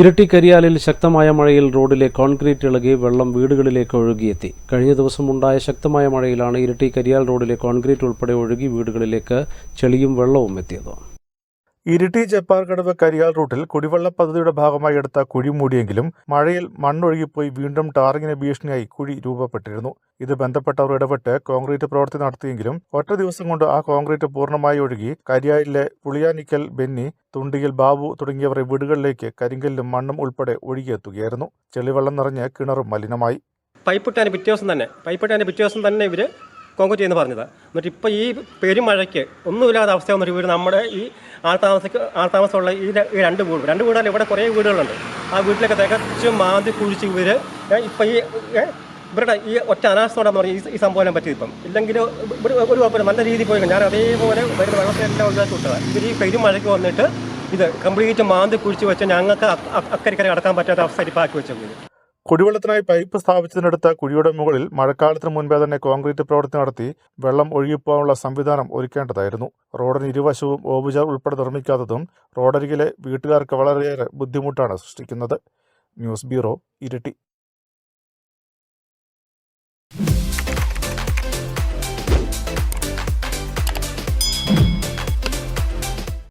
ഇരട്ടി കരിയാലിൽ ശക്തമായ മഴയിൽ റോഡിലെ കോൺക്രീറ്റ് ഇളകി വെള്ളം വീടുകളിലേക്ക് ഒഴുകിയെത്തി. കഴിഞ്ഞ ദിവസമുണ്ടായ ശക്തമായ മഴയിലാണ് ഇരട്ടി കരിയാൽ റോഡിലെ കോൺക്രീറ്റ് ഉൾപ്പെടെ ഒഴുകി വീടുകളിലേക്ക് ചെളിയും വെള്ളവും എത്തിയത്. ഇരിട്ടി ജപ്പാർകടവ് കരിയാൽ റൂട്ടിൽ കുടിവെള്ള പദ്ധതിയുടെ ഭാഗമായി എടുത്ത കുഴി മൂടിയെങ്കിലും മഴയിൽ മണ്ണൊഴുകിപ്പോയി വീണ്ടും ടാറിങ്ങിന് ഭീഷണിയായി കുഴി രൂപപ്പെട്ടിരുന്നു. ഇത് ബന്ധപ്പെട്ടവർ ഇടപെട്ട് കോൺക്രീറ്റ് പ്രവൃത്തി നടത്തിയെങ്കിലും ഒറ്റ ദിവസം കൊണ്ട് ആ കോൺക്രീറ്റ് പൂർണമായി ഒഴുകി കരിയാലിലെ പുളിയാനിക്കൽ ബെന്നി തുണ്ടിയിൽ ബാബു തുടങ്ങിയവരെ വീടുകളിലേക്ക് കരിങ്കല്ലും മണ്ണും ഉൾപ്പെടെ ഒഴുകിയെത്തുകയായിരുന്നു. ചെളിവെള്ളം നിറഞ്ഞ് കിണറും മലിനമായി. പൈപ്പിട്ടാൻ പിറ്റേ ദിവസം തന്നെ പൈപ്പിട്ടാൻ പിറ്റേ ദിവസം തന്നെ ഇവർ കോൺക്രീറ്റ് ചെയ്യുന്ന പറഞ്ഞത്. എന്നിട്ട് ഇപ്പോൾ ഈ പെരുമഴയ്ക്ക് ഒന്നുമില്ലാത്ത അവസ്ഥ വന്നൊരു വീട് നമ്മുടെ ഈ ആൾത്താമസക്ക് ആൾത്താമസമുള്ള ഈ ഈ രണ്ട് വീട് രണ്ട് വീടല്ല ഇവിടെ കുറേ വീടുകളുണ്ട്. ആ വീട്ടിലൊക്കെ തികച്ചും മാന്തി കുഴിച്ച് ഇവർ ഇപ്പം ഈ ഇവരുടെ ഈ ഒറ്റ അനാസ്ഥോടെന്ന് പറഞ്ഞാൽ ഈ സംഭവം പറ്റിയത് ഇപ്പം. ഇല്ലെങ്കിൽ ഇവിടെ ഒരു കുഴപ്പമില്ല. നല്ല രീതിയിൽ പോയി ഞാൻ അതേപോലെ വരുന്ന വെള്ളത്തെ എല്ലാം ഒഴിവാക്കി വിട്ടത്. ഇവർ ഈ പെരുമഴയ്ക്ക് വന്നിട്ട് ഇത് കംപ്ലീറ്റ് മാന്തി കുഴിച്ച് വെച്ച് ഞങ്ങൾക്ക് കടക്കാൻ അക്കരക്കര അടക്കാൻ പറ്റാത്ത അവസ്ഥ ഇപ്പം ആക്കി വെച്ച കുടിവെള്ളത്തിനായി പൈപ്പ് സ്ഥാപിച്ചതിനടുത്ത കുഴിയുടെ മുകളിൽ മഴക്കാലത്തിന് മുൻപേ തന്നെ കോൺക്രീറ്റ് പ്രവർത്തി നടത്തി വെള്ളം ഒഴുകിപ്പോകാനുള്ള സംവിധാനം ഒരുക്കേണ്ടതായിരുന്നു. റോഡിന് ഇരുവശവും ഓവുചാർ ഉൾപ്പെടെ നിർമ്മിക്കാത്തതും റോഡരികിലെ വീട്ടുകാർക്ക് വളരെയേറെ ബുദ്ധിമുട്ടാണ് സൃഷ്ടിക്കുന്നത്. News bureau Iritty.